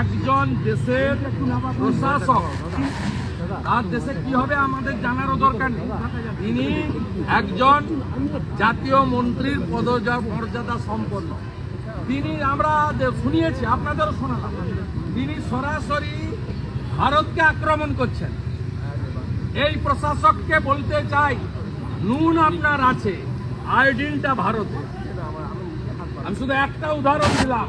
একজন দেশের প্রশাসক। তার দেশে কি হবে আমাদের জানারও দরকার নেই। তিনি একজন জাতীয় মন্ত্রীর পদজা মর্যাদা সম্পন্ন। তিনি আমরা শুনিয়েছি, আপনাদেরও শোনালাম। তিনি সরাসরি ভারতকে আক্রমণ করছেন। এই প্রশাসককে বলতে চাই, নুন আপনার আছে, আয়োডিনটা ভারতে। আমি শুধু একটা উদাহরণ দিলাম।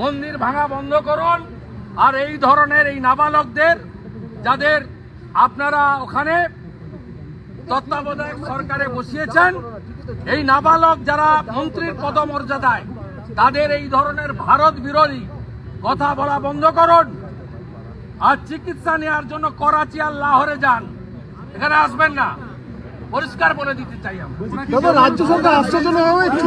মন্দির ভাঙা বন্ধ করুন। আর এই ধরনের এই নাবালকদের, যাদের আপনারা ওখানে তত্ত্বাবধায়ক সরকারে বসিয়েছেন, এই নাবালক যারা মন্ত্রীর পদমর্যাদায় তাদের এই ধরনের ভারত বিরোধী কথা বলা বন্ধ করুন। আর চিকিৎসা নেওয়ার জন্য করাচি আর লাহোরে যান। এখানে আসবেন না। পরিষ্কার বলে দিতে চাই আমরা। রাজ্য সরকার একটু